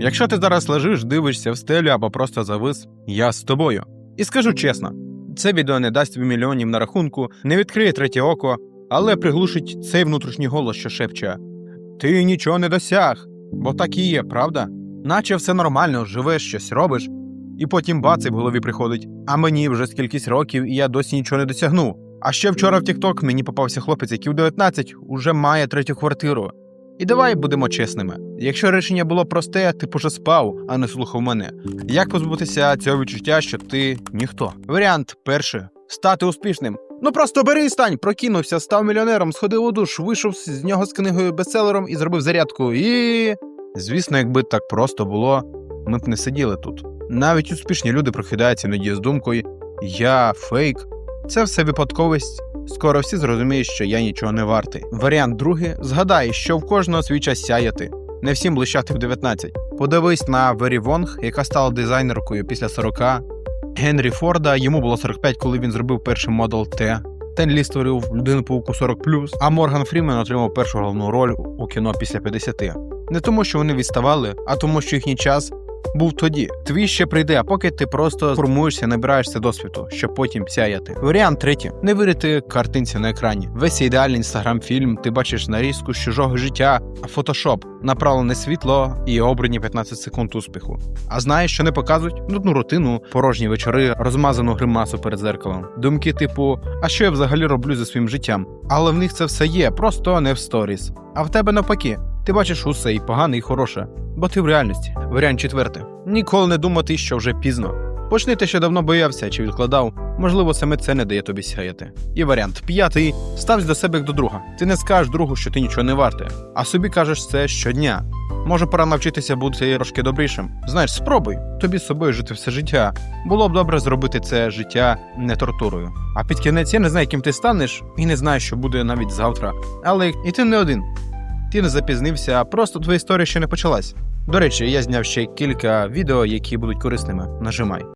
Якщо ти зараз лежиш, дивишся в стелю або просто завис, я з тобою. І скажу чесно, це відео не дасть тобі мільйонів на рахунку, не відкриє третє око, але приглушить цей внутрішній голос, що шепче: Ти нічого не досяг, бо так і є, правда? Наче все нормально, живеш, щось робиш, і потім бац, і в голові приходить: а мені вже скількись років, і я досі нічого не досягнув. А ще вчора в TikTok мені попався хлопець, який в 19 уже має третю квартиру. І давай будемо чесними. Якщо рішення було просте, ти уже спав, а не слухав мене. Як позбутися цього відчуття, що ти ніхто? Варіант перший стати успішним. Ну просто бери і стань, прокинувся, став мільйонером, сходив у душ, вийшов з нього з книгою бестселером і зробив зарядку. І. Звісно, якби так просто було, ми б не сиділи тут. Навіть успішні люди прокидаються іноді з думкою Я фейк. Це все випадковість. Скоро всі зрозуміють, що я нічого не вартий. Варіант другий згадай, що в кожного свій час сяяти. Не всім блищати в 19. Подивись на Вері Вонг, яка стала дизайнеркою після 40. Генрі Форда йому було 45, коли він зробив перший Model T. Тен Лі створив людину пауку 40 а Морган Фрімен отримав першу головну роль у кіно після 50. Не тому, що вони відставали, а тому, що їхній час був тоді. Твій ще прийде, а поки ти просто формуєшся, набираєшся досвіду, щоб потім сяяти. Варіант третій: не вірити картинці на екрані. Весь ідеальний інстаграм-фільм, ти бачиш нарізку з чужого життя, а фотошоп, направлене світло і обрані 15 секунд успіху. А знаєш, що не показують? Нудну рутину, порожні вечори, розмазану гримасу перед зеркалом. Думки, типу, а що я взагалі роблю за своїм життям? Але в них це все є, просто не в сторіс. А в тебе навпаки. Ти бачиш усе і погане, і хороше, ти в реальності. Варіант четвертий. Ніколи не думати, що вже пізно. Почни те, що давно боявся чи відкладав. Можливо, саме це не дає тобі сяяти. І варіант п'ятий. Ставсь до себе як до друга. Ти не скажеш другу, що ти нічого не вартий, а собі кажеш це щодня. Може, пора навчитися бути трошки добрішим. Знаєш, спробуй тобі з собою жити все життя. Було б добре зробити це життя не тортурою. А під кінець я не знаю, ким ти станеш, і не знаю, що буде навіть завтра. Але і ти не один. Ти не запізнився, просто твоя історія ще не почалась. До речі, я зняв ще кілька відео, які будуть корисними. Нажимай.